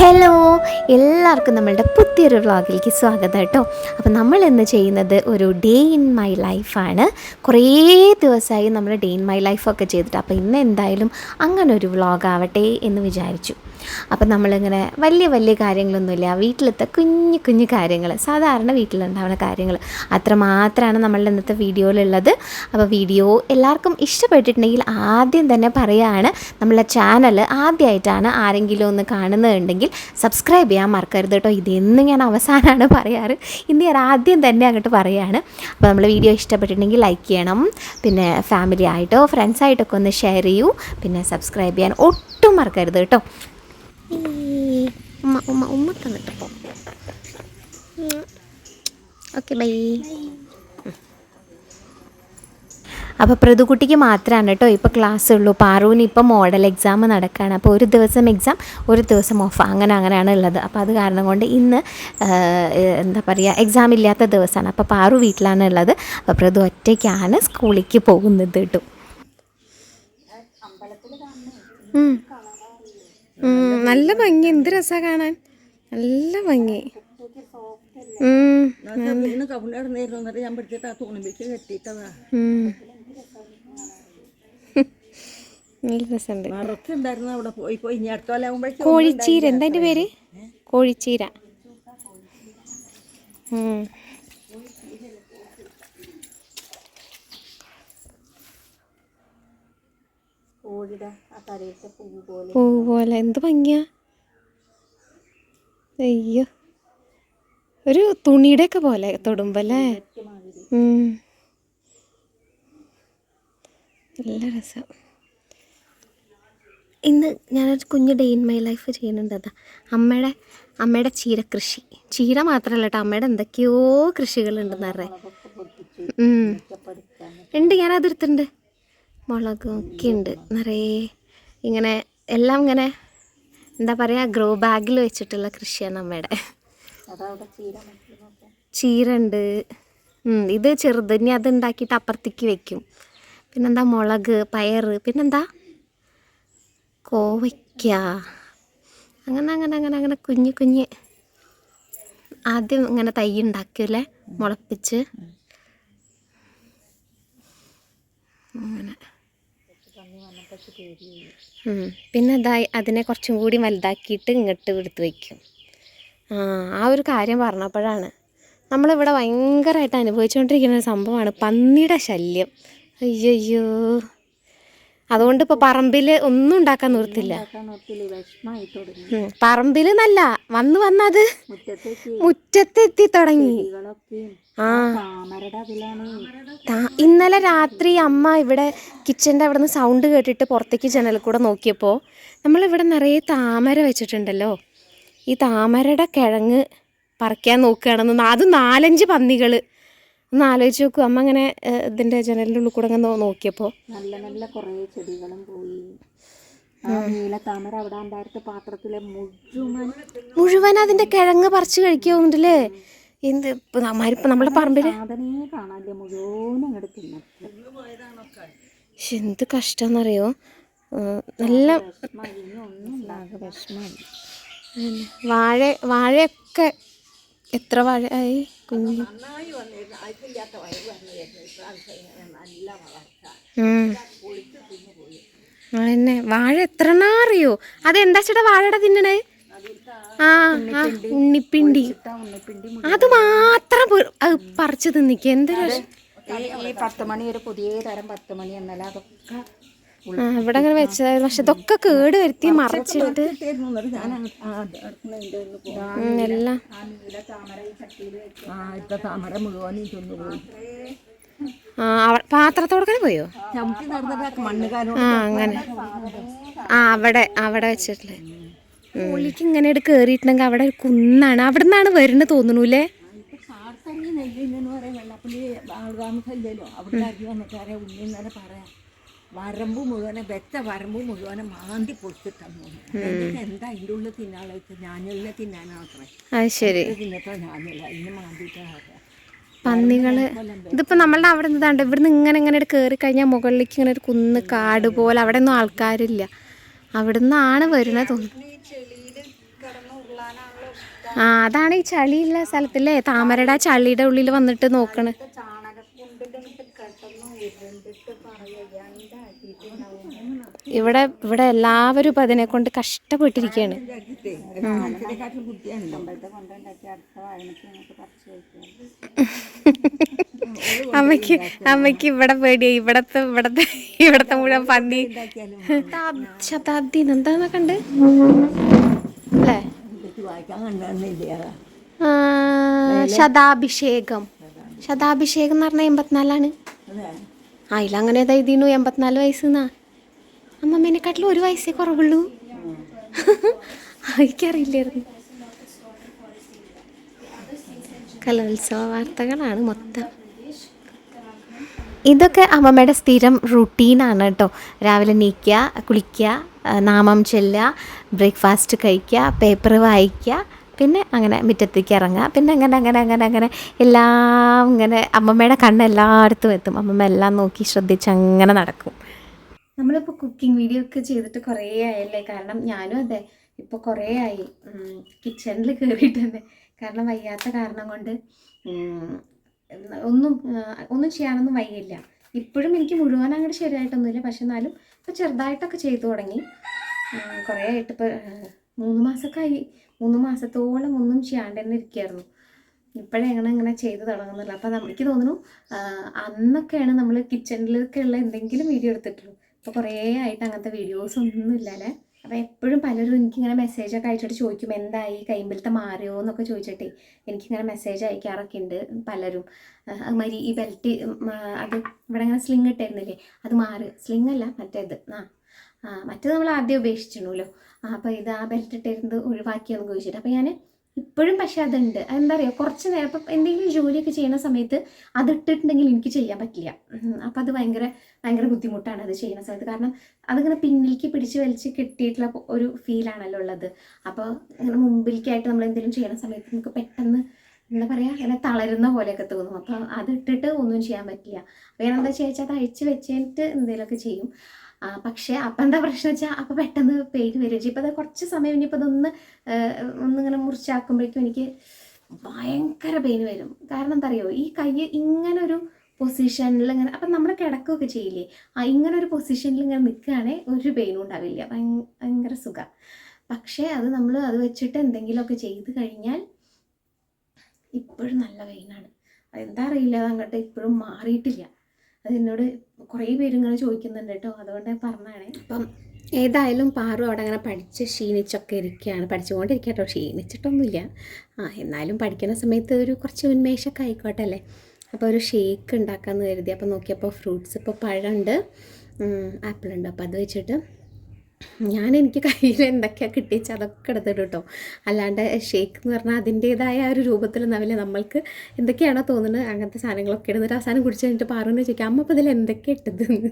Hello എല്ലാവർക്കും നമ്മളുടെ പുതിയൊരു വ്ളോഗിലേക്ക് സ്വാഗതം കേട്ടോ. അപ്പോൾ നമ്മൾ ഇന്ന് ചെയ്യുന്നത് ഒരു ഡേ ഇൻ മൈ ലൈഫാണ് കുറേ ദിവസമായി നമ്മൾ ഡേ ഇൻ മൈ ലൈഫൊക്കെ ചെയ്തിട്ട്. അപ്പോൾ ഇന്ന് എന്തായാലും അങ്ങനെ ഒരു വ്ളോഗ് ആവട്ടെ എന്ന് വിചാരിച്ചു. അപ്പോൾ നമ്മളിങ്ങനെ വലിയ വലിയ കാര്യങ്ങളൊന്നുമില്ല. വീട്ടിലത്തെ കുഞ്ഞു കുഞ്ഞു കാര്യങ്ങൾ സാധാരണ വീട്ടിലുണ്ടാവുന്ന കാര്യങ്ങൾ അത്രമാത്രമാണ് നമ്മളുടെ ഇന്നത്തെ വീഡിയോയിലുള്ളത്. അപ്പോൾ വീഡിയോ എല്ലാവർക്കും ഇഷ്ടപ്പെട്ടിട്ടുണ്ടെങ്കിൽ ആദ്യം തന്നെ പറയുകയാണ് നമ്മളെ ചാനൽ ആദ്യമായിട്ടാണ് ആരെങ്കിലും ഒന്ന് കാണുന്നുണ്ടെങ്കിൽ സബ്സ്ക്രൈബ് ചെയ്യാൻ മറക്കരുത് കേട്ടോ. ഇതെന്നും ഞാൻ അവസാനമാണ് പറയാറ്. ഇന്ന് ഞാൻ ആദ്യം തന്നെ അങ്ങോട്ട് പറയുകയാണ്. അപ്പോൾ നമ്മൾ വീഡിയോ ഇഷ്ടപ്പെട്ടിട്ടുണ്ടെങ്കിൽ ലൈക്ക് ചെയ്യണം. പിന്നെ ഫാമിലി ആയിട്ടോ ഫ്രണ്ട്സായിട്ടൊക്കെ ഒന്ന് ഷെയർ ചെയ്യൂ. പിന്നെ സബ്സ്ക്രൈബ് ചെയ്യാൻ ഒട്ടും മറക്കരുത് കേട്ടോ. ഉമ്മ ഉമ്മ ഉമ്മ തന്നിട്ടപ്പോൾ ഓക്കെ ബൈ അപ്പോൾ പ്രതുകുട്ടിക്ക് മാത്രമാണ് കേട്ടോ ഇപ്പോൾ ക്ലാസ് ഉള്ളൂ പാറുവിന് ഇപ്പോൾ മോഡൽ എക്സാം നടക്കുകയാണ് അപ്പോൾ ഒരു ദിവസം എക്സാം ഒരു ദിവസം ഓഫ് അങ്ങനെ അങ്ങനെയാണ് ഉള്ളത്. അപ്പോൾ അത് കാരണം കൊണ്ട് ഇന്ന് എന്താ പറയുക എക്സാം ഇല്ലാത്ത ദിവസമാണ് അപ്പോൾ പാറു വീട്ടിലാണ് ഉള്ളത്. അപ്പോൾ പ്രതു ഒറ്റയ്ക്കാണ് സ്കൂളിലേക്ക് പോകുന്നത് കേട്ടോ ഉം. ഉം, നല്ല ഭംഗി. എന്ത് രസാ കാണാൻ. നല്ല ഭംഗി. കോഴിച്ചീര. എന്താ പേര്? കോഴിച്ചീര. ഞാൻ പിടിച്ചിട്ട് ആ തുണിപ്പിച്ച് കെട്ടിയിട്ടതാ ഉം. നല്ല രസമുണ്ട് നിറച്ചുണ്ടായിരുന്നു അവിടെ പോയി പോയി ഇനി അടുത്ത കൊല്ലാകുമ്പോഴേക്കും കോഴിച്ചീര എന്താ അതിന്റെ പേര് കോഴിച്ചീര ഉം. കോഴിയുടെ ആ തലയിലത്തെ പൂ പോലെ. എന്ത് ഭംഗിയാ. അയ്യോ. ഒരു തുണിയുടെ ഒക്കെ പോലെ തൊടുമ്പല്ലേ. നല്ല രസം. ഇന്ന് ഞാനൊരു കുഞ്ഞ് ഡേ ഇൻ മൈ ലൈഫ് ചെയ്യുന്നുണ്ട് അതാ. അമ്മയുടെ അമ്മയുടെ ചീര കൃഷി ചീര മാത്രമല്ല കേട്ടോ അമ്മയുടെ എന്തൊക്കെയോ കൃഷികളുണ്ടെന്ന് പറയാം ഉണ്ട് ഞാനതെടുത്തിട്ടുണ്ട് മുളകും ഒക്കെ ഉണ്ട് നിറയെ. ഇങ്ങനെ എല്ലാം ഇങ്ങനെ എന്താ പറയാ ഗ്രോ ബാഗിൽ വെച്ചിട്ടുള്ള കൃഷിയാണ് അമ്മയുടെ. അതവിടെ ചീര മറ്റുള്ളതൊക്കെ ഉണ്ട് ഉം, ഇത് ചെറുതന്നെ ഇനി അത് ഉണ്ടാക്കിയിട്ട് അപ്പുറത്തേക്ക് വെക്കും. പിന്നെന്താ മുളക് പയർ പിന്നെന്താ? കോവയ്ക്ക. അങ്ങനെ അങ്ങനെ അങ്ങനെ അങ്ങനെ കുഞ്ഞ് കുഞ്ഞ്. ആദ്യം ഇങ്ങനെ തൈ ഉണ്ടാക്കൂലേ മുളപ്പിച്ച്. അങ്ങനെ. പിന്നെ അതായി അതിനെ കുറച്ചും കൂടി വലുതാക്കിയിട്ട് ഇങ്ങോട്ട് എടുത്ത് വയ്ക്കും. ആ ഒരു കാര്യം പറഞ്ഞപ്പോഴാണ് നമ്മളിവിടെ ഭയങ്കരമായിട്ട് അനുഭവിച്ചുകൊണ്ടിരിക്കുന്ന ഒരു സംഭവമാണ് പന്നിയുടെ ശല്യം. അയ്യോ അതുകൊണ്ട് ഇപ്പൊ പറമ്പിൽ ഒന്നും ഉണ്ടാക്കാൻ നിർത്തില്ല പറമ്പിൽ നല്ല. വന്ന് വന്നത് മുറ്റത്തെത്തി. തുടങ്ങി. ആ. ഇന്നലെ രാത്രി അമ്മ ഇവിടെ കിച്ചന്റെ അവിടെ നിന്ന് സൗണ്ട് കേട്ടിട്ട് പുറത്തേക്ക് ജനലിൽ കൂടെ നോക്കിയപ്പോൾ നമ്മളിവിടെ നിറയെ താമര വെച്ചിട്ടുണ്ടല്ലോ. ഈ താമരയുടെ കിഴങ്ങ് പറിക്കാൻ നോക്കുകയാണെന്ന് അത് നാലഞ്ച് പന്നികൾ ഒന്ന് ആലോചിച്ച് നോക്കൂ. അമ്മ അങ്ങനെ ഇതിന്റെ ഇതിന്റെ ജനലിന്റെ ഉള്ളിൽ കൂടെ അങ്ങനെ നോക്കിയപ്പോൾ നല്ല നല്ല കുറേ ചെടികളും പോയി. നീല താമര അവിടെ ഉണ്ടായിരുന്ന പാത്രത്തിലെ മുഴുവൻ മുഴുവൻ അതിന്റെ കിഴങ്ങ് പറിച്ച് കഴിക്കുന്നുണ്ടല്ലേ എന്ത് നമ്മളെ നമ്മളിപ്പോൾ നമ്മുടെ പറമ്പിൽ സാധനേ കാണാനില്ല. അങ്ങോട്ട് ശ്ശെ, എന്ത് കഷ്ടമെന്നറിയോ നല്ല. വാഴ വാഴയൊക്കെ എത്ര വാഴ ആയി കുഞ്ഞു. അതന്നെ. വാഴ എത്ര അറിയോ? അതെന്താ ചേട്ടാ വാഴയുടെ തിന്നണേ? ആ ആ ഉണ്ണിപ്പിണ്ടി. ഉണ്ണിപ്പിണ്ടി. അത് മാത്രം പറിച്ചു തിന്നിക്ക. എന്തൊരു ഈ പത്ത് മണി ഒരു പുതിയ തരം പത്ത് മണി എന്നല്ല അതൊക്കെ ഇവിടെ അങ്ങനെ വെച്ചതായിരുന്നു. പക്ഷെ ഇതൊക്കെ കേട് വരുത്തി മറച്ചിട്ട് ഉള്ളിൽ എല്ലാം. ആ പോയോ? ആ അങ്ങനെ. ആ അവിടെ അവിടെ വെച്ചിട്ടില്ലേ? പുള്ളിക്ക് ഇങ്ങനെ ഇട്ട് കയറിയിട്ടുണ്ടെങ്കിൽ അവിടെ ഒരു കുന്നാണ്. അവിടെ നിന്നാണ് വരുന്നത് തോന്നണൂല്ലേ? വെള്ളപ്പള്ളി ആൾതാമസമില്ലല്ലോ അവിടെ അരി വന്നിട്ട് അറിയാം ഉണ്ണി ഇന്നലെ പറയാം. വരമ്പ് മുഴുവനും വെച്ച വരമ്പ് മുഴുവനും മാന്തി പൊട്ടിട്ടന്നു എന്താ അതിന്റെ ഉള്ളിൽ തിന്നാളെ ഞാനുള്ള തിന്നാനാത്രേ അത് ശരി. തിന്നിട്ടോ ഞാനില്ല. ഇന്ന് മാന്തിയിട്ടാ പന്നികൾ ഇതിപ്പോ നമ്മളുടെ അവിടെ നിന്നാണ്ട് ഇവിടുന്ന് ഇങ്ങനെ ഇങ്ങനെ കയറി കഴിഞ്ഞാൽ മുകളിലേക്ക് ഇങ്ങനെ ഒരു കുന്ന് കാട് പോലെ അവിടെ ഒന്നും ആൾക്കാരില്ല. അവിടെ നിന്നാണ് വരുന്നത് തോന്നുന്നു. ആ അതാണ് ഈ ചളിയുള്ള സ്ഥലത്തില്ലേ? താമരയുടെ ആ ചളിയുടെ ഉള്ളിൽ വന്നിട്ട് നോക്കണ്. ഇവിടെ ഇവിടെ എല്ലാവരും ഇപ്പം അതിനെ കൊണ്ട് കഷ്ടപ്പെട്ടിരിക്കുകയാണ് അമ്മയ്ക്ക് അമ്മയ്ക്ക് അമ്മയ്ക്ക് അമ്മയ്ക്ക് ഇവിടെ പേടിയായി ഇവിടത്തെ ഇവിടത്തെ ഇവിടത്തെ മുഴുവൻ പന്നി. ശതാബ്- ശതാബ്ദി എന്താന്ന് കണ്ട്? അല്ലേ? ശതാഭിഷേകം. ശതാഭിഷേകം എന്ന് പറഞ്ഞാൽ എൺപത്തിനാലാണ്. അതിലങ്ങനെ എഴുതിനു എൺപത്തിനാല് വയസ്സെന്നാ അമ്മമ്മേനെക്കാട്ടിലും ഒരു വയസ്സേ കുറവുള്ളൂ. എനിക്കറിയില്ലായിരുന്നു. കലോത്സവ വാർത്തകളാണ് മൊത്തം. ഇതൊക്കെ അമ്മമ്മയുടെ സ്ഥിരം റുട്ടീനാണ് കേട്ടോ രാവിലെ നീക്കുക കുളിക്കുക നാമം ചെല്ലുക ബ്രേക്ക്ഫാസ്റ്റ് കഴിക്കുക പേപ്പർ വായിക്കുക പിന്നെ അങ്ങനെ മുറ്റത്തേക്ക് ഇറങ്ങുക. പിന്നെ അങ്ങനെ അങ്ങനെ അങ്ങനെ അങ്ങനെ എല്ലാം ഇങ്ങനെ അമ്മമ്മയുടെ കണ്ണ് എല്ലായിടത്തും എത്തും. അമ്മമ്മ എല്ലാം നോക്കി ശ്രദ്ധിച്ച് അങ്ങനെ നടക്കും. നമ്മളിപ്പോൾ കുക്കിംഗ് വീഡിയോ ഒക്കെ ചെയ്തിട്ട് കുറേ ആയല്ലേ? കാരണം ഞാനും അതെ ഇപ്പോൾ കുറേ ആയി. കിച്ചണിൽ കയറിയിട്ട് തന്നെ കാരണം വയ്യാത്ത കാരണം കൊണ്ട് ഒന്നും ഒന്നും ചെയ്യാനൊന്നും വയ്യില്ല. ഇപ്പോഴും എനിക്ക് മുഴുവൻ അങ്ങോട്ട് ശരിയായിട്ടൊന്നുമില്ല. പക്ഷെ എന്നാലും ഇപ്പോൾ ചെറുതായിട്ടൊക്കെ ചെയ്തു തുടങ്ങി. കുറേ ആയിട്ട് ഇപ്പോൾ മൂന്ന് മാസമൊക്കെ ആയി. മൂന്ന് മാസത്തോളം ഒന്നും ചെയ്യാണ്ട് തന്നെ ഇരിക്കുകയായിരുന്നു ഇപ്പോഴെങ്ങനെ ഇങ്ങനെ ചെയ്തു തുടങ്ങുന്നില്ല അപ്പം എനിക്ക് തോന്നുന്നു അന്നൊക്കെയാണ് നമ്മൾ കിച്ചണിലൊക്കെ ഉള്ള എന്തെങ്കിലും വീഡിയോ എടുത്തിട്ടുള്ളൂ. ഇപ്പോൾ കുറേ ആയിട്ട് അങ്ങനത്തെ വീഡിയോസ് ഒന്നും ഇല്ലല്ലേ? അപ്പോൾ എപ്പോഴും പലരും എനിക്കിങ്ങനെ മെസ്സേജൊക്കെ അയച്ചിട്ട് ചോദിക്കും എന്തായി? കൈമ്പിലത്തെ മാറിയോ? എന്നൊക്കെ ചോദിച്ചിട്ടേ എനിക്കിങ്ങനെ മെസ്സേജ് അയക്കാറൊക്കെ ഉണ്ട് പലരും. അതുമാതിരി ഈ ബെൽറ്റ് അത് ഇവിടെ ഇങ്ങനെ സ്ലിങ് ഇട്ടായിരുന്നില്ലേ അത് മാറി. സ്ലിങ് അല്ല മറ്റേത്. ആ മറ്റേത് നമ്മൾ ആദ്യം ഉപേക്ഷിച്ചിരുന്നല്ലോ. അപ്പോൾ ഇത് ആ ബെൽറ്റ് ഇട്ടിരുന്നത് ഒഴിവാക്കിയെന്ന് ചോദിച്ചിട്ട്. അപ്പോൾ ഞാൻ ഇപ്പോഴും പക്ഷെ അതുണ്ട്. എന്താ പറയുക കുറച്ച് നേരം ഇപ്പം എന്തെങ്കിലും ജോലിയൊക്കെ ചെയ്യുന്ന സമയത്ത് അത് ഇട്ടിട്ടുണ്ടെങ്കിൽ എനിക്ക് ചെയ്യാൻ പറ്റില്ല. അപ്പം അത് ഭയങ്കര ഭയങ്കര ബുദ്ധിമുട്ടാണ് അത് ചെയ്യുന്ന സമയത്ത്. കാരണം അതിങ്ങനെ പിന്നിലേക്ക് പിടിച്ച് വലിച്ച് കിട്ടിയിട്ടുള്ള ഒരു ഫീലാണല്ലോ ഉള്ളത്. അപ്പോൾ ഇങ്ങനെ മുമ്പിലേക്കായിട്ട് നമ്മൾ എന്തെങ്കിലും ചെയ്യുന്ന സമയത്ത് നമുക്ക് പെട്ടെന്ന് എന്താ പറയുക ഇങ്ങനെ തളരുന്ന പോലെയൊക്കെ തോന്നും. അപ്പോൾ അത് ഇട്ടിട്ട് ഒന്നും ചെയ്യാൻ പറ്റില്ല. എന്താ ചോദിച്ചാൽ അത് അഴിച്ച് വെച്ചിട്ട് എന്തെങ്കിലുമൊക്കെ ചെയ്യും. പക്ഷേ അപ്പം എന്താ പ്രശ്നം വെച്ചാൽ അപ്പം പെട്ടെന്ന് പെയിൻ വരും. ഇപ്പം അത് കുറച്ച് സമയം ഇനിയിപ്പോൾ അതൊന്ന് ഒന്നിങ്ങനെ മുറിച്ചാക്കുമ്പോഴേക്കും എനിക്ക് ഭയങ്കര പെയിൻ വരും. കാരണം എന്താ അറിയോ ഈ കൈ ഇങ്ങനെ ഒരു പൊസിഷനിൽ ഇങ്ങനെ അപ്പം നമ്മൾ കിടക്കുകയൊക്കെ ചെയ്യില്ലേ ആ ഇങ്ങനെ ഒരു പൊസിഷനിൽ ഇങ്ങനെ നിൽക്കുകയാണെങ്കിൽ ഒരു പെയിനും ഉണ്ടാവില്ല. ഭയങ്കര സുഖം. പക്ഷേ അത് നമ്മൾ അത് വെച്ചിട്ട് എന്തെങ്കിലുമൊക്കെ ചെയ്ത് കഴിഞ്ഞാൽ ഇപ്പോഴും നല്ല പെയിനാണ്. അതെന്താ അറിയില്ല അങ്ങോട്ട് ഇപ്പോഴും മാറിയിട്ടില്ല. അത് എന്നോട് കുറേ പേര് ഇങ്ങനെ ചോദിക്കുന്നുണ്ട് കേട്ടോ. അതുകൊണ്ട് പറഞ്ഞാണ് അപ്പം ഏതായാലും പാറു അവിടെ അങ്ങനെ പഠിച്ച് ക്ഷീണിച്ചൊക്കെ ഇരിക്കുകയാണ്. പഠിച്ചുകൊണ്ടിരിക്കുക കേട്ടോ. ക്ഷീണിച്ചിട്ടൊന്നുമില്ല. ആ എന്നാലും പഠിക്കുന്ന സമയത്ത് ഒരു കുറച്ച് ഉന്മേഷമൊക്കെ ആയിക്കോട്ടെ അല്ലേ? അപ്പോൾ ഒരു ഷേക്ക് ഉണ്ടാക്കാമെന്ന് കരുതി. അപ്പോൾ നോക്കിയപ്പോൾ ഫ്രൂട്ട്സ് ഇപ്പോൾ പഴമുണ്ട്. ആപ്പിളുണ്ട്. അപ്പോൾ അത് വെച്ചിട്ട് ഞാൻ എനിക്ക് കയ്യിൽ എന്തൊക്കെയാണ് കിട്ടിയെച്ചാൽ അതൊക്കെ എടുത്തിട്ട് കേട്ടോ അല്ലാണ്ട് ഷേക്ക് എന്ന് പറഞ്ഞാൽ അതിന്റേതായ ഒരു ഒരു രൂപത്തിലൊന്നാവില്ല നമ്മൾക്ക് എന്തൊക്കെയാണോ തോന്നുന്നത് അങ്ങനത്തെ സാധനങ്ങളൊക്കെ ഇടുന്നിട്ട് അവസാനം കുടിച്ച് കഴിഞ്ഞിട്ട് പാറുന്ന് ചോദിക്കാം അമ്മ അപ്പോൾ ഇതിൽ എന്തൊക്കെ ഇട്ടതെന്ന്?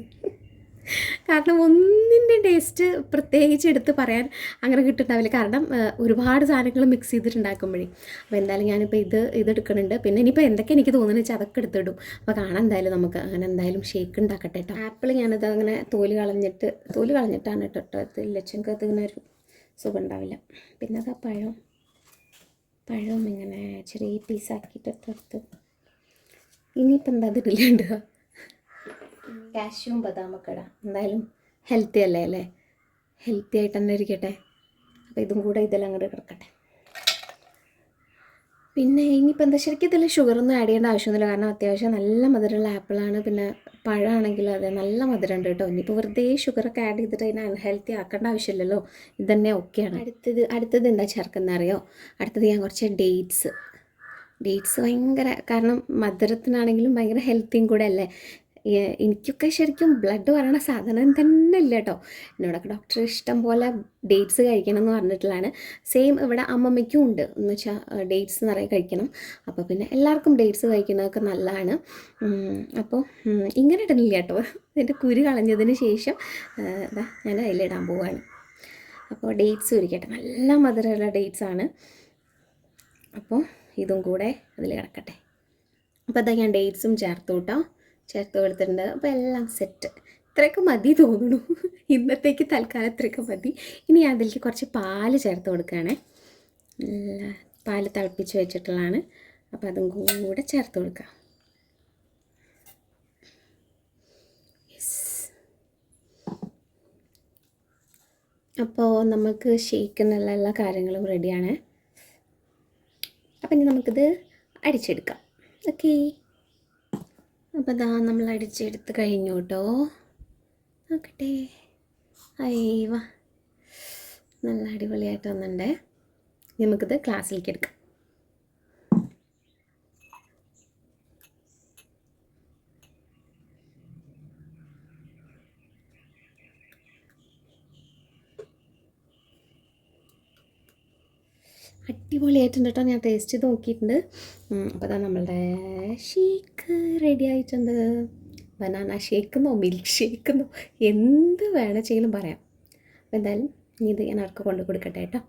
കാരണം ഒന്നിന്റെ ടേസ്റ്റ് പ്രത്യേകിച്ച് എടുത്ത് പറയാൻ അങ്ങനെ കിട്ടുന്നുണ്ടാവില്ല. കാരണം ഒരുപാട് സാധനങ്ങൾ മിക്സ് ചെയ്തിട്ടുണ്ടാക്കുമ്പോഴേ. അപ്പോൾ എന്തായാലും ഞാനിപ്പോൾ ഇത് ഇതെടുക്കുന്നുണ്ട് പിന്നെ ഇനിയിപ്പോൾ എന്തൊക്കെ എനിക്ക് തോന്നുന്നത് വെച്ചാൽ അതൊക്കെ എടുത്തിടും. അപ്പോൾ കാണാൻ എന്തായാലും നമുക്ക്. അങ്ങനെ എന്തായാലും ഷേക്ക് ഉണ്ടാക്കട്ടെ കേട്ടോ ആപ്പിൾ ഞാനത് അങ്ങനെ തോൽ കളഞ്ഞിട്ട് തോൽ കളഞ്ഞിട്ടാണ് കേട്ടോ കേട്ടോ ലച്ചങ്ങൾക്ക് ഇങ്ങനെ ഒരു സുഖം ഉണ്ടാവില്ല. പിന്നെ അതാ പഴം. പഴം ഇങ്ങനെ ചെറിയ പീസാക്കിയിട്ട് എടുത്ത് ഇനിയിപ്പോൾ എന്താ അതിലില്ല കാഷ്യൂം ബദാമൊക്കെ എന്തായാലും ഹെൽത്തി അല്ലേ അല്ലേ? ഹെൽത്തി ആയിട്ട് തന്നെ ഇരിക്കട്ടെ. അപ്പോൾ ഇതും കൂടെ ഇതെല്ലാം അങ്ങോട്ട് കിടക്കട്ടെ. പിന്നെ ഇനിയിപ്പോൾ എന്താ ശരിക്കും ഇതിൽ ഷുഗറൊന്നും ആഡ് ചെയ്യേണ്ട ആവശ്യമൊന്നുമില്ല. കാരണം അത്യാവശ്യം നല്ല മധുരമുള്ള ആപ്പിളാണ് പിന്നെ പഴമാണെങ്കിലും അതെ നല്ല മധുരമുണ്ട് കേട്ടോ. ഇനിയിപ്പോൾ വെറുതെ ഷുഗറൊക്കെ ആഡ് ചെയ്തിട്ട് അതിനെ അൺഹെൽത്തി ആക്കേണ്ട ആവശ്യമില്ലല്ലോ. ഇതന്നെ ഓക്കെയാണ് അടുത്തത് അടുത്തത് എന്താ ചേർക്കുന്ന അറിയോ? അടുത്തത് ഞാൻ കുറച്ച് ഡേറ്റ്സ് ഡേറ്റ്സ് ഭയങ്കര കാരണം മധുരത്തിനാണെങ്കിലും ഭയങ്കര ഹെൽത്തിയും കൂടെ അല്ലേ? എനിക്കൊക്കെ ശരിക്കും ബ്ലഡ് പറയണ സാധനം തന്നെ ഇല്ല കേട്ടോ എന്നോടൊക്കെ ഡോക്ടർ ഇഷ്ടം പോലെ ഡേറ്റ്സ് കഴിക്കണം എന്ന് പറഞ്ഞിട്ടുള്ളതാണ്. സെയിം ഇവിടെ അമ്മമ്മയ്ക്കും ഉണ്ട്. എന്ന് വെച്ചാൽ ഡേറ്റ്സ് നിറയെ കഴിക്കണം. അപ്പോൾ പിന്നെ എല്ലാവർക്കും ഡേറ്റ്സ് കഴിക്കുന്നതൊക്കെ നല്ലതാണ്. അപ്പോൾ ഇങ്ങനെ ഇടുന്നില്ല കേട്ടോ. എന്റെ കുരു കളഞ്ഞതിന് ശേഷം ദാ ഞാൻ അതിലിടാൻ പോവുകയാണ് അപ്പോൾ ഡേറ്റ്സ് ഒരുക്കട്ടെ. നല്ല മധുരമുള്ള ഡേറ്റ്സ് ആണ്. അപ്പോൾ ഇതും കൂടെ അതിൽ കിടക്കട്ടെ. അപ്പോൾ അതാ ഞാൻ ഡേറ്റ്സും ചേർത്ത് കേട്ടോ ചേർത്ത് കൊടുത്തിട്ടുണ്ട്. അപ്പോൾ എല്ലാം സെറ്റ് ഇത്രയൊക്കെ മതി തോന്നുന്നു. ഇന്നത്തേക്ക് തൽക്കാലം ഇത്രയൊക്കെ മതി. ഇനി അതിലേക്ക് കുറച്ച് പാൽ ചേർത്ത് കൊടുക്കുകയാണേ. പാൽ തിളപ്പിച്ച് വെച്ചിട്ടുള്ളതാണ്. അപ്പോൾ അതും കൂടെ ചേർത്ത് കൊടുക്കാം. അപ്പോൾ നമുക്ക് ഷെയ്ക്കുന്നുള്ള എല്ലാ കാര്യങ്ങളും റെഡിയാണ് അപ്പം ഇനി നമുക്കിത് അടിച്ചെടുക്കാം. ഓക്കേ അപ്പോൾ ഇതാ നമ്മൾ അടിച്ചെടുത്ത് കഴിഞ്ഞു കേട്ടോ. നോക്കട്ടെ. അയ്യവ നല്ല അടിപൊളിയായിട്ട് വന്നിട്ടുണ്ടേ. നമുക്കിത് ക്ലാസ്സിലേക്ക് എടുക്കാം. അടിപൊളിയായിട്ടുണ്ട് കേട്ടോ. ഞാൻ ടേസ്റ്റ് ചെയ്ത് നോക്കിയിട്ടുണ്ട്. അപ്പോൾ അതാ നമ്മളുടെ ഷേക്ക് റെഡി ആയിട്ടുണ്ട്. ബനാന ഷേക്കെന്നോ മിൽക്ക് ഷേക്കെന്നോ എന്ത് വേണമെങ്കിലും പറയാം. അപ്പോൾ എന്തായാലും ഇത് ഞാൻ അവർക്ക് കൊണ്ട് കൊടുക്കട്ടെ കേട്ടോ.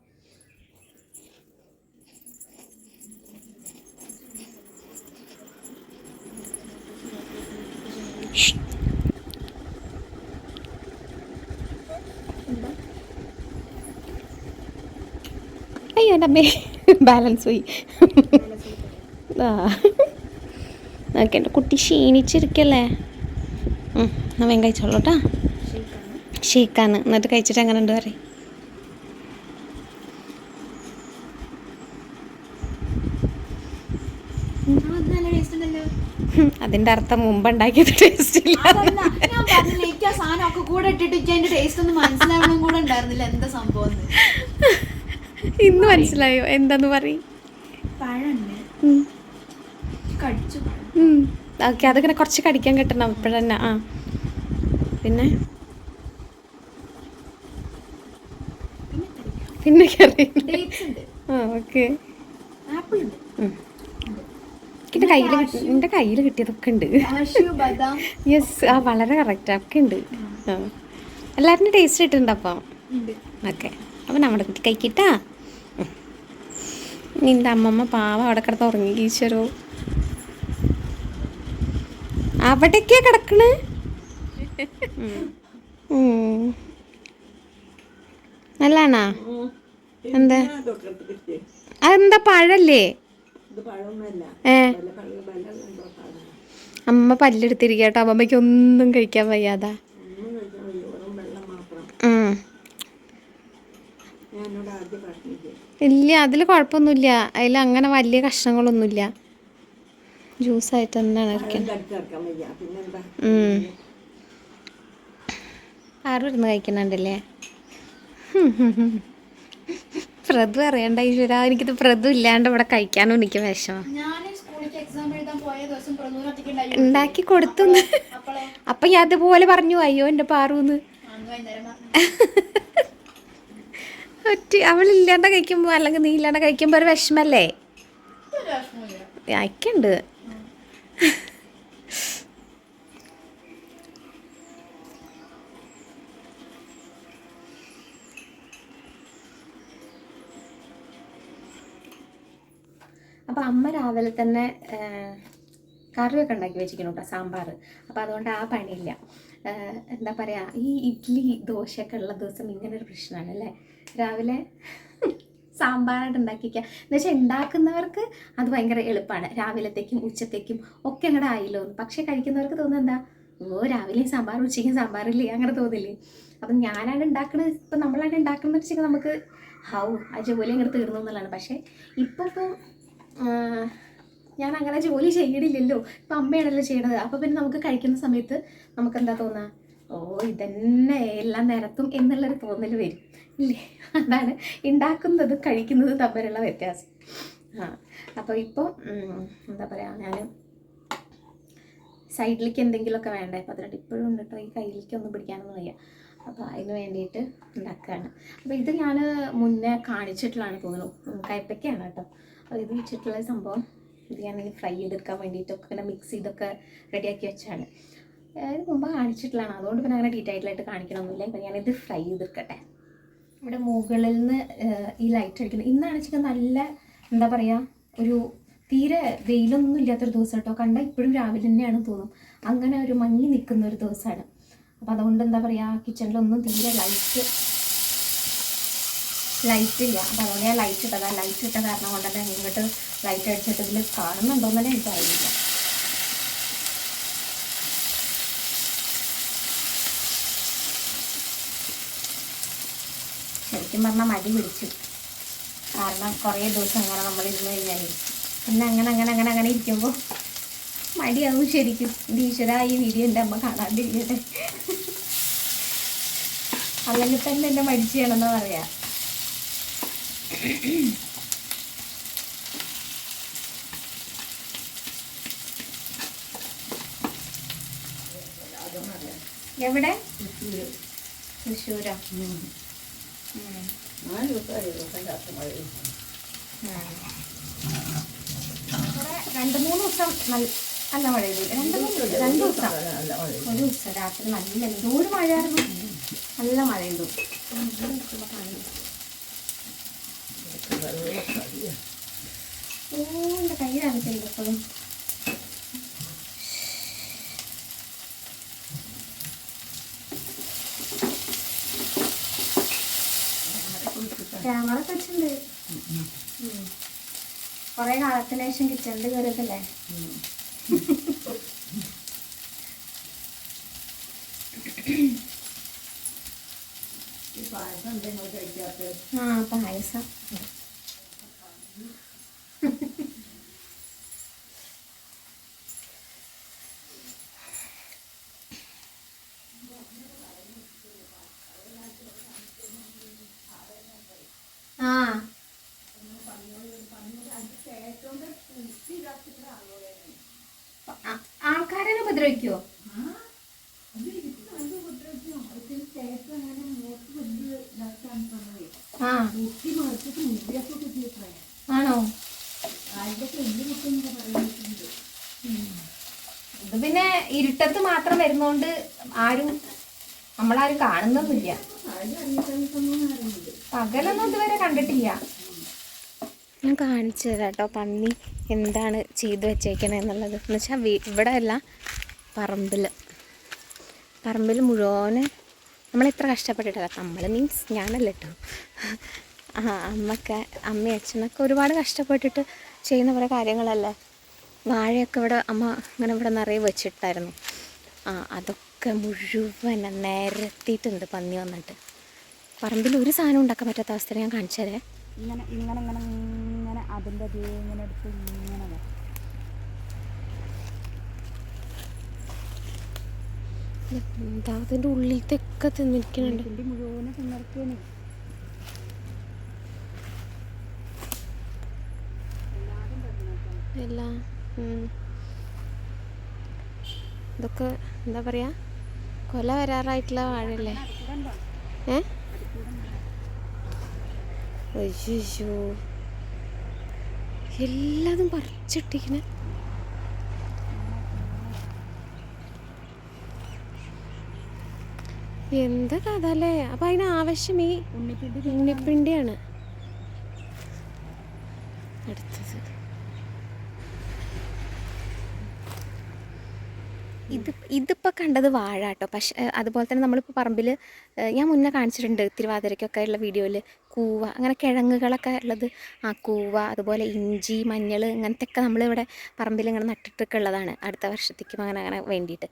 അയ്യോ അമ്മേ ബാലൻസ് പോയി. ആ. ഓക്കെ എന്റെ കുട്ടി ക്ഷീണിച്ചിരിക്കല്ലേ? നമ്മൾ വേഗം കഴിച്ചോളൂ കേട്ടോ ഷേക്കാണ്. എന്നിട്ട് കഴിച്ചിട്ട് എങ്ങനെ ഉണ്ട് പറയും. അതിന്റെ അർത്ഥം മുമ്പ് ഉണ്ടാക്കിയത് ടേസ്റ്റ് ഇല്ല. സാധനമൊക്കെ ഞാൻ കൂടെ ഇട്ടിട്ട് ടേസ്റ്റ് ഒന്നും മനസ്സിലാവണം കൂടെ ഉണ്ടായിരുന്നില്ല. എന്താ സംഭവം ഇന്ന് മനസ്സിലായോ? എന്താന്ന് പറയും. ഓക്കെ അതിങ്ങനെ കുറച്ച് കടിക്കാൻ കിട്ടണം ഇപ്പോഴന്നെ. ആ. പിന്നെ? പിന്നെ ആ ഓക്കെ. എന്റെ കയ്യിൽ എന്റെ കയ്യിൽ കിട്ടിയതൊക്കെ ഉണ്ട്. യെസ് ആ വളരെ കറക്റ്റ് ഒക്കെ ഉണ്ട്. ആ. എല്ലാവരും ടേസ്റ്റ് ഇട്ടിട്ടുണ്ട് അപ്പം? ഓക്കെ. അപ്പം നമ്മുടെ കുട്ടി കഴിക്കിട്ടാ നിന്റെ അമ്മമ്മ പാവം അവിടെ കിടന്ന് ഉറങ്ങി ഈശ്വരോ. അവിടേക്കാ കിടക്കണ്. നല്ലാണാ? എന്താ? അതെന്താ പഴല്ലേ? ഏ. അമ്മ പല്ലെടുത്തിരിക്കട്ടോ കേട്ടോ അമ്മമ്മയ്ക്ക് ഒന്നും കഴിക്കാൻ വയ്യാതാ ഒന്നും കഴിക്കാൻ വയ്യ വെറും വെള്ളം മാത്രം ഉം. ഞാൻ എന്നോട് ആദ്യം പറഞ്ഞില്ലേ ഇല്ല അതിൽ കുഴപ്പമൊന്നുമില്ല. അതിൽ അങ്ങനെ വലിയ കഷ്ണങ്ങളൊന്നുമില്ല. ജ്യൂസായിട്ട് തന്നെയാണ് പിന്നെന്താ? ആരും ഇരുന്ന് കഴിക്കുന്നുണ്ടല്ലേ? പ്രതു അറിയണ്ട ഈശ്വര എനിക്കിത് പ്രതു ഇല്ലാണ്ട് ഇവിടെ കഴിക്കാനും എനിക്ക് വിഷമം. ഞാൻ സ്കൂളിലേക്ക് എക്സാം എഴുതാൻ പോയ ദിവസം പ്രനൂനൊറ്റയ്ക്ക് ഉണ്ടായി. ഉണ്ടാക്കി കൊടുത്തു അപ്പൊ ഞാൻ അതുപോലെ പറഞ്ഞു അയ്യോ എന്റെ പാറൂന്ന്. ഒറ്റ അവളില്ലാണ്ട് കഴിക്കുമ്പോൾ അല്ലെങ്കിൽ നീ ഇല്ലാണ്ട് കഴിക്കുമ്പോൾ ഒരു വിഷമല്ലേ? അയക്കണ്ട് അപ്പൊ അയക്കുണ്ട് അപ്പോൾ അമ്മ രാവിലെ തന്നെ കറിയൊക്കെ ഉണ്ടാക്കി വെച്ചിരിക്കണം കേട്ടോ സാമ്പാർ അപ്പോൾ അതുകൊണ്ട് ആ പണിയില്ല. എന്താ പറയുക ഈ ഇഡ്ഡലി ദോശയൊക്കെ ഉള്ള ദിവസം ഇങ്ങനെ ഒരു പ്രശ്നമാണ് അല്ലേ? രാവിലെ സാമ്പാറായിട്ട് ഉണ്ടാക്കിക്കുക എന്ന് വെച്ചാൽ ഉണ്ടാക്കുന്നവർക്ക് അത് ഭയങ്കര എളുപ്പമാണ് രാവിലത്തേക്കും ഉച്ചത്തേക്കും ഒക്കെ അങ്ങോട്ട് ആയില്ലോ പക്ഷേ കഴിക്കുന്നവർക്ക് തോന്നുന്നത് എന്താ ഓ രാവിലെ സാമ്പാർ ഉച്ചയ്ക്കും സാമ്പാറില്ലേ അങ്ങനെ തോന്നില്ലേ? അപ്പം ഞാനാണ് ഉണ്ടാക്കുന്നത് ഇപ്പം നമ്മളാണ് ഉണ്ടാക്കുന്നത് വെച്ചാൽ നമുക്ക് ഹൗ ആ ജോലി അങ്ങോട്ട് തീർന്നു എന്നുള്ളതാണ്. പക്ഷേ ഇപ്പോൾ ഇപ്പോൾ ഞാൻ അങ്ങനെ ജോലി ചെയ്യണില്ലല്ലോ. ഇപ്പം അമ്മയാണല്ലോ ചെയ്യണത്. അപ്പോൾ പിന്നെ നമുക്ക് കഴിക്കുന്ന സമയത്ത് നമുക്ക് എന്താ തോന്നുക ഓ ഇതന്നെ എല്ലാ നേരത്തും എന്നുള്ളൊരു തോന്നൽ വരും. ഇല്ലേ? അതാണ് ഉണ്ടാക്കുന്നതും കഴിക്കുന്നതും തമ്മിലുള്ള വ്യത്യാസം. ആ അപ്പോൾ ഇപ്പോൾ എന്താ പറയുക ഞാൻ സൈഡിലേക്ക് എന്തെങ്കിലുമൊക്കെ വേണ്ടേ? അപ്പോൾ അതിനോട് ഇപ്പോഴും ഉണ്ട് കേട്ടോ ഈ കയ്യിലേക്ക് ഒന്നും പിടിക്കാനൊന്നും വയ്യ. അപ്പോൾ അതിന് വേണ്ടിയിട്ട് ഉണ്ടാക്കുകയാണ് അപ്പോൾ ഇത് ഞാൻ മുന്നേ കാണിച്ചിട്ടുള്ളതാണ് തോന്നുന്നു. കയ്പ്പയ്ക്കാണ് കേട്ടോ അപ്പോൾ ഇത് വെച്ചിട്ടുള്ള സംഭവം ഞാൻ ഫ്രൈ ചെയ്തെടുക്കാൻ വേണ്ടിയിട്ടൊക്കെ ഇങ്ങനെ മിക്സ് ചെയ്തൊക്കെ റെഡിയാക്കി വെച്ചാണ്. ഇത് മുമ്പ് കാണിച്ചിട്ടുള്ളതാണ്. അതുകൊണ്ട് പിന്നെ അങ്ങനെ ഡീറ്റെയിൽ ആയിട്ട് കാണിക്കണമൊന്നുമില്ല. ഇപ്പം ഞാനിത് ഫ്രൈ ചെയ്തെടുക്കട്ടെ ഇവിടെ മുകളിൽ നിന്ന് ഈ ലൈറ്റ് അടിക്കുന്നത് ഇന്നാണ് വെച്ചാൽ നല്ല എന്താ പറയുക ഒരു തീരെ വെയിലൊന്നും ഇല്ലാത്തൊരു ദിവസം കേട്ടോ കണ്ടാൽ ഇപ്പോഴും രാവിലെ തന്നെയാണ് തോന്നും. അങ്ങനെ ഒരു മങ്ങി നിൽക്കുന്ന ഒരു ദിവസമാണ്. അപ്പോൾ അതുകൊണ്ട് എന്താ പറയുക കിച്ചണിലൊന്നും തീരെ ലൈറ്റ് ലൈറ്റ് ഇല്ല. അപ്പോൾ അതുകൊണ്ട് ഞാൻ ലൈറ്റ് ഇട്ടതാണ് ലൈറ്റ് ഇട്ട കാരണം കൊണ്ട് ഇങ്ങോട്ട് ലൈറ്റ് അടിച്ചിട്ട് ഇതിൽ കാണുന്നുണ്ടോയെന്ന് എനിക്കറിയില്ല ശരിക്കും പറഞ്ഞാൽ മടി പിടിച്ചു. കാരണം കുറേ ദിവസം അങ്ങനെ നമ്മൾ ഇരുന്ന് കഴിഞ്ഞാൽ പിന്നെ അങ്ങനെ അങ്ങനെ അങ്ങനെ അങ്ങനെ ഇരിക്കുമ്പോൾ മടിയാവും ശരിക്കും. ഈശ്വര ഈ വീഡിയോ എന്റെ അമ്മ കാണാണ്ടിരിക്കട്ടെ. അല്ലെങ്കിൽ തന്നെ എന്നെ മടിച്ചു ചെയ്യണമെന്ന് പറയാം. എവിടെ? തൃശ്ശൂരോ. രണ്ട് മൂന്ന് ദിവസം നല്ല മഴ പെയ്തു. രണ്ട് മൂന്ന് രണ്ട് ദിവസം. ഒരു ദിവസം രാത്രി നല്ല എന്തോരം മഴയായിരുന്നു. നല്ല മഴ പെയ്തു. ഓ എന്റെ കയ്യിലാണ് കാണിച്ചില്ല ഒക്കെ വെച്ചിട്ടുണ്ട് കുറെ കാലത്തിന് ശേഷം കിച്ചണിൽ കയറിയതല്ലേ ആ പായസം. ആൾക്കാരെ ഉപദ്രവിക്കോ ആണോ? ഇത് പിന്നെ ഇരുട്ടത്ത് മാത്രം വരുന്നോണ്ട് ആരും നമ്മളാരും കാണുന്നൊന്നുമില്ല. പകലൊന്നും ഇതുവരെ കണ്ടിട്ടില്ല. ഞാൻ കാണിച്ചു തരാം കേട്ടോ പന്നി എന്താണ് ചെയ്തു വെച്ചേക്കണേ എന്നുള്ളത്. എന്ന് വെച്ചാൽ ഇവിടെ അല്ല പറമ്പിൽ പറമ്പിൽ മുഴുവൻ നമ്മളെത്ര കഷ്ടപ്പെട്ടിട്ടില്ല നമ്മൾ മീൻസ് ഞാനല്ല കേട്ടോ ആ അമ്മക്ക അമ്മയും അച്ഛനൊക്കെ ഒരുപാട് കഷ്ടപ്പെട്ടിട്ട് ചെയ്യുന്ന കുറേ കാര്യങ്ങളല്ലേ. വാഴയൊക്കെ ഇവിടെ അമ്മ ഇങ്ങനെ ഇവിടെ നിറയെ വെച്ചിട്ടായിരുന്നു. ആ അതൊക്കെ മുഴുവൻ നിരത്തിയിട്ടുണ്ട് പന്നി വന്നിട്ട്. പറമ്പിൽ ഒരു സാധനം ഉണ്ടാക്കാൻ പറ്റാത്ത അവസ്ഥ ഞാൻ കാണിച്ചു തരാം. ഇങ്ങനെ ഇങ്ങനെ ഇങ്ങനെ ഇങ്ങനെ അതിന്റെ ഇങ്ങനെ എടുത്ത് ഇങ്ങനെ അതിന്റെ ഉള്ളിലത്തൊക്കെ തിന്നിരിക്കുന്നുണ്ട് ഇതിന്റെ മുഴുവനെ തിന്നറക്കേനെ എല്ലാം. ഇതൊക്കെ എന്താ പറയാ കൊല വരാറായിട്ടുള്ള വാഴയല്ലേ? ഏ? അയ്യോ. എല്ലാതും പറിച്ചിട്ടിങ്ങനെ എന്താ കഥ അല്ലേ? അപ്പൊ അതിന് ആവശ്യം ഈ ഉണ്ണിപ്പിണ്ടി ഉണ്ണിപ്പിണ്ടിയാണ് അടുത്തത് ഇത് ഇതിപ്പോൾ കണ്ടത് വാഴ കേട്ടോ പക്ഷേ അതുപോലെ തന്നെ നമ്മളിപ്പോൾ പറമ്പിൽ ഞാൻ മുന്നേ കാണിച്ചിട്ടുണ്ട് തിരുവാതിരയ്ക്കൊക്കെ ഉള്ള വീഡിയോയിൽ കൂവ അങ്ങനെ കിഴങ്ങുകളൊക്കെ ഉള്ളത്. ആ കൂവ അതുപോലെ ഇഞ്ചി മഞ്ഞൾ ഇങ്ങനത്തെ ഒക്കെ നമ്മളിവിടെ പറമ്പിൽ ഇങ്ങനെ നട്ടിട്ടൊക്കെ ഉള്ളതാണ് അടുത്ത വർഷത്തേക്കും അങ്ങനെ അങ്ങനെ വേണ്ടിയിട്ട്.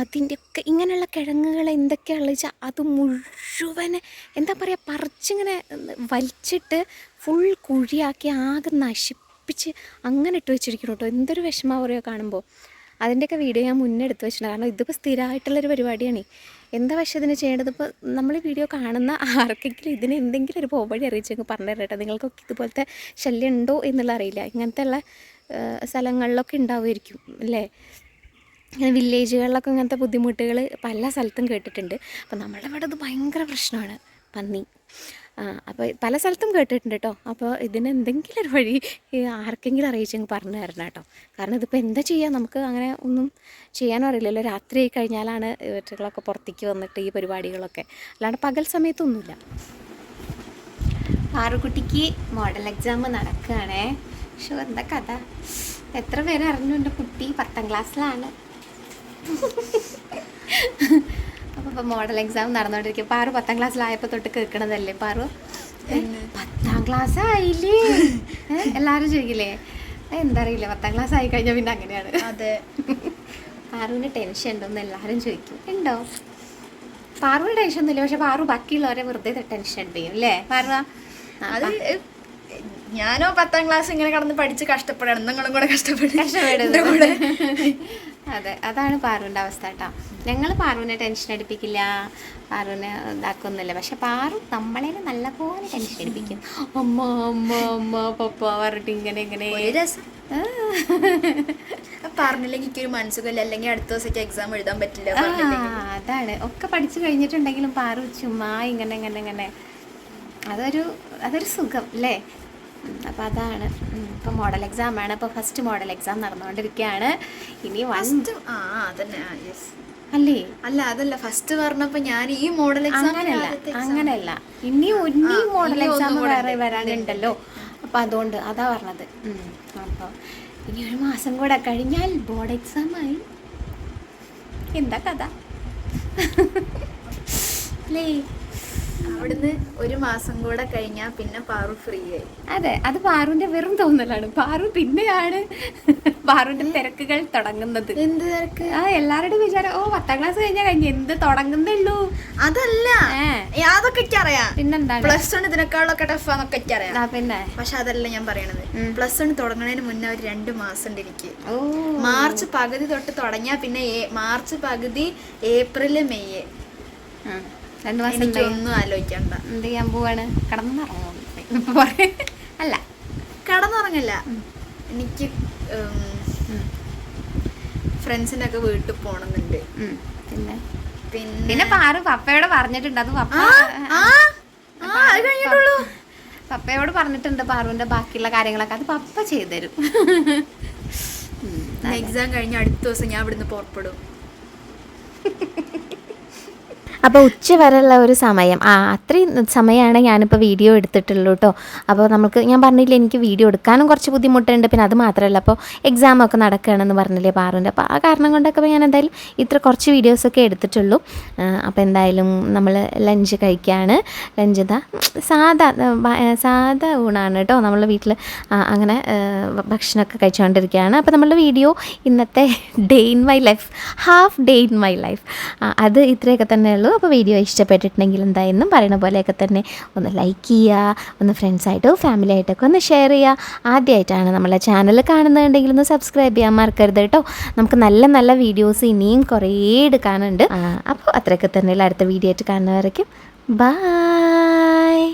അതിന്റെയൊക്കെ ഇങ്ങനെയുള്ള കിഴങ്ങുകൾ എന്തൊക്കെയാണെന്ന് വെച്ചാൽ അത് മുഴുവൻ എന്താ പറയുക പറിച്ചിങ്ങനെ വലിച്ചിട്ട് ഫുൾ കുഴിയാക്കി ആകെ നശിപ്പിച്ച് അങ്ങനെ ഇട്ട് വെച്ചിരിക്കണം കേട്ടോ എന്തൊരു വിഷമം പറയുക കാണുമ്പോൾ. അതിന്റെയൊക്കെ വീഡിയോ ഞാൻ മുന്നേ എടുത്ത് വെച്ചിട്ടുണ്ട്. കാരണം ഇതിപ്പോൾ സ്ഥിരമായിട്ടുള്ളൊരു പരിപാടിയാണ്. എന്താ പക്ഷേ ഇതിന് ചെയ്യേണ്ടത് ഇപ്പോൾ നമ്മൾ വീഡിയോ കാണുന്ന ആർക്കെങ്കിലും ഇതിന് എന്തെങ്കിലും ഒരു പോവഴി അറിയിച്ചെങ്കിൽ പറഞ്ഞു തരട്ടെ. നിങ്ങൾക്കൊക്കെ ഇതുപോലത്തെ ശല്യം ഉണ്ടോ എന്നുള്ള അറിയില്ല. ഇങ്ങനത്തെ ഉള്ള സ്ഥലങ്ങളിലൊക്കെ ഉണ്ടാവുമായിരിക്കും അല്ലേ? ഇങ്ങനെ വില്ലേജുകളിലൊക്കെ ഇങ്ങനത്തെ ബുദ്ധിമുട്ടുകൾ പല സ്ഥലത്തും കേട്ടിട്ടുണ്ട്. അപ്പം നമ്മളുടെ ഇവിടെ ഇത് ഭയങ്കര പ്രശ്നമാണ്. പന്നി. അപ്പോൾ പല സ്ഥലത്തും കേട്ടിട്ടുണ്ട് കേട്ടോ അപ്പോൾ ഇതിന് എന്തെങ്കിലും ഒരു വഴി ആർക്കെങ്കിലും അറിയിച്ചെങ്കിൽ പറഞ്ഞു തരണം കേട്ടോ കാരണം ഇതിപ്പോൾ എന്താ ചെയ്യുക നമുക്ക് അങ്ങനെ ഒന്നും ചെയ്യാനും അറിയില്ലല്ലോ. രാത്രി ആയി കഴിഞ്ഞാലാണ് ഇവറ്റുകളൊക്കെ പുറത്തേക്ക് വന്നിട്ട് ഈ പരിപാടികളൊക്കെ. അല്ലാണ്ട് പകൽ സമയത്തൊന്നുമില്ല. പാറുകുട്ടിക്ക് മോഡൽ എക്സാം നടക്കുകയാണേ ഷോ എന്താ കഥ? എത്ര പേര് അറിഞ്ഞു എന്റെ കുട്ടി? പത്താം ക്ലാസ്സിലാണ് അപ്പോൾ ഇപ്പോൾ മോഡൽ എക്സാം നടന്നുകൊണ്ടിരിക്കും പാറു പത്താം ക്ലാസ്സിലായപ്പോൾ തൊട്ട് കേൾക്കണതല്ലേ പാറു? പത്താം ക്ലാസ് ആയില്ലേ എല്ലാവരും എല്ലാരും ചോദിക്കില്ലേ? എന്താ അറിയില്ല പത്താം ക്ലാസ് ആയി കഴിഞ്ഞാൽ പിന്നെ അങ്ങനെയാണ്. അതെ. പാറുവിന് ടെൻഷൻ ഉണ്ടോന്ന് എല്ലാവരും ചോദിക്കും. ഉണ്ടോ? പാറുവിന് ടെൻഷൻ ഒന്നുമില്ല പക്ഷെ പാറു ബാക്കിയുള്ളവരെ വെറുതെ ടെൻഷൻ ചെയ്യും അല്ലേ? പാറു അത് ഞാനോ പത്താം ക്ലാസ് ഇങ്ങനെ കടന്ന് പഠിച്ച് കഷ്ടപ്പെടണം. നിങ്ങളും കൂടെ കഷ്ടപ്പെടും. എന്റെ കൂടെ. അതെ അതാണ് പാറുവിന്റെ അവസ്ഥ കേട്ടോ. ഞങ്ങൾ പാറുവിനെ ടെൻഷൻ അടിപ്പിക്കില്ല. പാറുവിനെ ഇതാക്കൊന്നുമില്ല. പക്ഷെ പാറു നമ്മളെ നല്ലപോലെ ടെൻഷൻ അടിപ്പിക്കും. അമ്മ അമ്മ അമ്മ പപ്പ പറഞ്ഞിട്ട് ഇങ്ങനെ ഇങ്ങനെ. രസം. പറഞ്ഞില്ലെങ്കിൽ എനിക്കൊരു മനസ്സുഖമില്ല. അല്ലെങ്കിൽ അടുത്ത ദിവസത്തേക്ക് എക്സാം എഴുതാൻ പറ്റില്ല അതാണ്. ഒക്കെ പഠിച്ചു കഴിഞ്ഞിട്ടുണ്ടെങ്കിലും പാറു ചുമ്മാ ഇങ്ങനെ ഇങ്ങനെ ഇങ്ങനെ. അതൊരു അതൊരു സുഖം അല്ലേ? ഉം, അപ്പൊ അതാണ്. ഇപ്പം മോഡൽ എക്സാം ആണ്. ഇപ്പൊ ഫസ്റ്റ് മോഡൽ എക്സാം നടന്നുകൊണ്ടിരിക്കുകയാണ് ഇനി ഫസ്റ്റ് ആ അതന്നെ യെസ് അല്ലേ? അല്ല അതല്ല ഫസ്റ്റ് പറഞ്ഞപ്പോ ഞാൻ ഈ മോഡൽ എക്സാം അങ്ങനെയല്ല അങ്ങനെയല്ല. ഇനി ഇനി മോഡൽ എക്സാം വേറെ വരാനുണ്ടല്ലോ. അപ്പൊ അതുകൊണ്ട് അതാ പറഞ്ഞത്. അപ്പോൾ ഇനി ഒരു മാസം കൂടെ കഴിഞ്ഞാൽ ബോർഡ് എക്സാം ആയി. എന്താ കഥ? അല്ലേ? അവിടുന്ന് ഒരു മാസം കൂടെ കഴിഞ്ഞാ പിന്നെ പാറു ഫ്രീ ആയി. അതെ അത് പാറുവിന്റെ വെറും തോന്നലാണ്. പാറു പിന്നെയാണ് പാറുവിന്റെ തിരക്കുകൾ തുടങ്ങുന്നത്. എന്ത് തിരക്ക്? ആ എല്ലാവരുടെയും വിചാരം ഓ പത്താം ക്ലാസ് കഴിഞ്ഞാൽ കഴിഞ്ഞ എന്ത് തുടങ്ങുന്നുള്ളൂ. അതല്ല. അതൊക്കെ അറിയാം. പിന്നെന്താണ്? പ്ലസ് വൺ ഇതിനേക്കാളൊക്കെ ടഫാന്നൊക്കെ അറിയാം. പിന്നെ. പക്ഷെ അതല്ല ഞാൻ പറയണത്. പ്ലസ് വൺ തുടങ്ങുന്നതിന് മുന്നേ ഒരു രണ്ട് മാസം ഉണ്ട് എനിക്ക്. ഓ. മാർച്ച് പകുതി തൊട്ട് തുടങ്ങിയാ പിന്നെ മാർച്ച് പകുതി ഏപ്രിൽ മെയ്. രണ്ടു മാസം ഒന്നും ആലോചിക്കണ്ട. എന്ത് ചെയ്യാൻ പോവാണ്? കടന്നുറങ്ങും അല്ല. കടന്നുറങ്ങില്ല. എനിക്ക് ഫ്രണ്ട്സിനൊക്കെ വീട്ടിൽ പോണമെന്നുണ്ട് പിന്നെ? പിന്നെ പാറു പപ്പയോട് പറഞ്ഞിട്ടുണ്ട്. അത് പപ്പ പപ്പയോട് പറഞ്ഞിട്ടുണ്ട് പാറുവിന്റെ ബാക്കിയുള്ള കാര്യങ്ങളൊക്കെ. അത് പപ്പ ചെയ്തുതരും. എക്സാം കഴിഞ്ഞ അടുത്ത ദിവസം ഞാൻ ഇവിടുന്ന് പുറപ്പെടും. അപ്പോൾ ഉച്ച വരെയുള്ള ഒരു സമയം. ആ അത്രയും സമയമാണ് ഞാനിപ്പോൾ വീഡിയോ എടുത്തിട്ടുള്ളൂ കേട്ടോ അപ്പോൾ നമുക്ക് ഞാൻ പറഞ്ഞില്ല എനിക്ക് വീഡിയോ എടുക്കാനും കുറച്ച് ബുദ്ധിമുട്ടുണ്ട്. പിന്നെ അത് മാത്രമല്ല അപ്പോൾ എക്സാമൊക്കെ നടക്കുകയാണെന്ന് പറഞ്ഞില്ലേ പാറുണ്ട് അപ്പോൾ ആ കാരണം കൊണ്ടൊക്കെ ഞാൻ എന്തായാലും ഇത്ര കുറച്ച് വീഡിയോസൊക്കെ എടുത്തിട്ടുള്ളൂ. അപ്പോൾ എന്തായാലും നമ്മൾ ലഞ്ച് കഴിക്കുകയാണ് ലഞ്ച് ഇതാ സാധാ സാധാ ഊണാണ് കേട്ടോ നമ്മൾ വീട്ടിൽ അങ്ങനെ ഭക്ഷണമൊക്കെ കഴിച്ചുകൊണ്ടിരിക്കുകയാണ്. അപ്പോൾ നമ്മളുടെ വീഡിയോ ഇന്നത്തെ day in my life half day in my life അത് ഇത്രയൊക്കെ തന്നെ ഉള്ളൂ അപ്പോൾ വീഡിയോ ഇഷ്ടപ്പെട്ടിട്ടുണ്ടെങ്കിൽ എന്തായെന്നും പറയുന്ന പോലെയൊക്കെ തന്നെ ഒന്ന് ലൈക്ക് ചെയ്യുക ഒന്ന് ഫ്രണ്ട്സായിട്ടോ ഫാമിലി ആയിട്ടൊക്കെ ഒന്ന് ഷെയർ ചെയ്യുക. ആദ്യമായിട്ടാണ് നമ്മളെ ചാനൽ കാണുന്നുണ്ടെങ്കിൽ ഒന്ന് സബ്സ്ക്രൈബ് ചെയ്യാൻ മറക്കരുത് കേട്ടോ നമുക്ക് നല്ല നല്ല വീഡിയോസ് ഇനിയും കുറേ എടുക്കാനുണ്ട്. അപ്പോൾ അത്രയൊക്കെ തന്നെയുള്ള അടുത്ത വീഡിയോ ആയിട്ട് കാണുന്നവരേക്കും. ബായ്